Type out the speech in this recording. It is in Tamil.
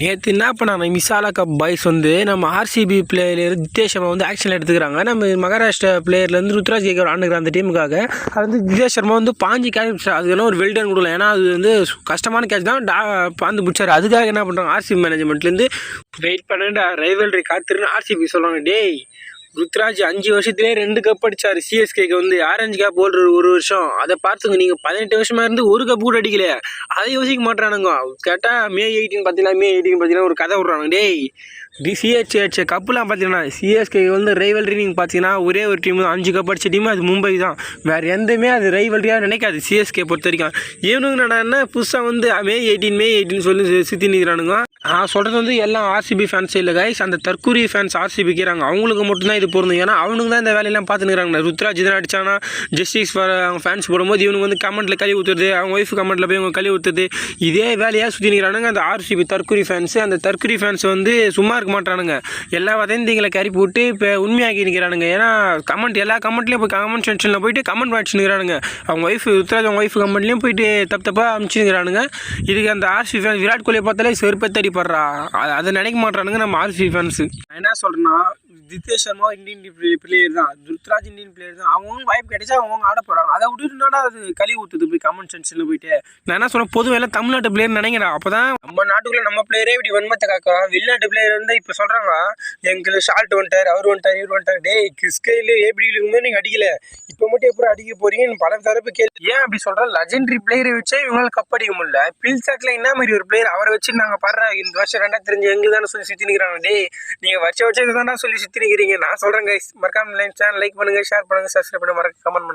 நேற்று என்ன பண்ணாங்க? மிசாலா கப் பாய்ஸ் வந்து நம்ம ஆர்சிபி பிளேயர் ஜித்தேஷ் சர்மா வந்து ஆக்ஷன் எடுத்துக்கிறாங்க. நம்ம மகாராஷ்டிரா பிளேயர்லேருந்து ருத்ராஜ் கேக்கர் ஆண்டுக்கிற அந்த டீமுக்காக அது வந்து ஜித்தேஷ் சர்மா வந்து பாஞ்சு கேட்ச் அதுக்கெல்லாம் ஒரு வெல்டன் கொடுக்கல. ஏன்னா அது வந்து கஷ்டமான கேட்ச் தான். டா பாந்து பிடிச்சார். அதுக்காக என்ன பண்ணுறாங்க ஆர்சிபி மேனேஜ்மெண்ட்லேருந்து வெயிட் பண்ணிட்டு ரைவல்ரி காத்துருன்னு ஆர்சிபி சொல்கிறாங்க டேய் ருத்ராஜ் அஞ்சு வருஷத்துலேயே ரெண்டு கப் அடித்தார் சிஎஸ்கேக்கு வந்து ஆரஞ்சு கப் ஓடுற ஒரு வருஷம். அதை பார்த்துங்க நீங்கள் பதினெட்டு வருஷமாக இருந்து ஒரு கப் கூட அடிக்கல. அதை யோசிக்க மாட்டானுங்க கேட்டால் மே எயிட்டீன் பார்த்தீங்கன்னா மே எயிட்டீன் பார்த்தீங்கன்னா ஒரு கதை விட்றானுங்க. டேய் டி சிஹெச்ஹெச் கப்புலாம் பார்த்தீங்கன்னா சிஎஸ்கே வந்து ரைவல்ரி நீங்கள் பார்த்தீங்கன்னா ஒரே ஒரு டீம் தான். அஞ்சு கப் அடிச்ச டீம் அது மும்பை தான். வேறு எந்தமே அது ரைவல்ரியாக நினைக்காது. சிஎஸ்கே பொறுத்த வரைக்கும். இவனுங்க என்ன புதுசாக வந்து மே எயிட்டீன் மே எயிட்டீன் சொல்லி சுற்றி நிற்கிறானுங்க நான் சொல்கிறது வந்து எல்லாம் ஆர்சிபி ஃபேன்ஸ் இல்லை கைஸ் அந்த தற்கூரி ஃபேன்ஸ் ஆர்சிபிக்கிறாங்க அவங்களுக்கு மட்டும்தான் இது பொருந்தும். ஏன்னா அவனுங்க தான் இந்த வேலையெல்லாம் பார்த்துக்கிறாங்க ருத்ராஜ் இதெல்லாம் அடிச்சானா ஜஸ்டிஸ் ஃபார் அவங்க ஃபேன்ஸ் போடும்போது இவனுக்கு வந்து கமெண்ட்டில் கழுவி ஊற்றுறது அவங்க ஒய்ஃப் கமெண்ட்டில் போய் அவங்க கழுவி ஊற்றுறது இதே வேலையாக சுற்றி நிற்கிறானுங்க அந்த ஆர்சிபி தற்கூரி ஃபேன்ஸு அந்த தற்கூரி ஃபேன்ஸ் வந்து சும்மா இருக்க மாட்டானுங்க. எல்லா வதந்திங்களை கறி போட்டு இப்போ உண்மையாக்கி நிற்கிறானுங்க ஏன்னா கமெண்ட் எல்லா கமெண்ட்லேயும் போய் கமெண்ட் செக்ஷனில் போயிட்டு கமெண்ட் வாட்சி நிற்கிறானுங்க அவங்க ஒய்ஃப் ருத்ராஜ் அவங்க ஒய்ஃப் கமெண்ட்லேயும் போயிட்டு தப்பு தப்பாக அனுப்பிச்சுக்கிறானுங்க இதுக்கு அந்த ஆர்சி ஃபேன் விராட் கோலியை பார்த்தாலே செருப்பத்தடி படுறா அதை நினைக்க மாட்டானுங்க நம்ம ஆர்சி ஃபேன்ஸு நான் என்ன சொல்கிறேன்னா ஜித்தேஷ் சர்மா இந்தியன் பிளேயர் தான். துருத்ராஜ் இந்தியன் பிளேயர் தான். அவங்கவுங்க வாய்ப்பு கிடைச்சா அவங்க ஆட போகிறாங்க அதை விட்டுட்டுனாடா அது கழி ஊற்றுது போய் கமெண்ட் சென்ஸில் போயிட்டு? நான் என்ன சொல்கிறேன் பொதுவாக எல்லாம் தமிழ்நாட்டு பிளேயர் நினைக்கிறேன். அப்போ தான் நம்ம நாட்டுக்குள்ளே நம்ம பிளேயரே இப்படி வன்மத்தை காக்கலாம் வெளிநாட்டு பிளேயர் வந்து இப்போ சொல்கிறாங்க எங்களுக்கு ஷால்ட் வந்துட்டார் அவர் வந்துட்டார் இவர் வந்துட்டார். டேய் கிறிஸ்கையில் எப்படி இருக்கும்போது நீங்கள் அடிக்கல. இப்போ மட்டும் எப்படி அடிக்க போறீங்கன்னு பல தரப்பு கேள்வி ஏன் அப்படி சொல்கிறேன் லெஜெண்டரி பிளேயரை வச்சே இவங்களால கப் அடிக்க முடியல. பில்சாட்டில் என்ன மாதிரி ஒரு பிளேயர் அவரை வச்சு நாங்கள் பாடுற இந்த வருஷம் ரெண்டா தெரிஞ்சு எங்களுக்கு தானே சொல்லி சுற்றி நிற்கிறாங்க டே நீங்கள் வருஷம் வருஷம் தானே சொல்லி சுற்றி நிற்கிறீங்க நான் சொல்கிறேன் கைஸ் மறக்காம லைக் சேனல் லைக் பண்ணுங்கள் ஷேர் பண்ணுங்கள் சப்ஸ்கிரைப் பண்ணுங்க. மறக்க கமெண்ட் பண்ணுங்க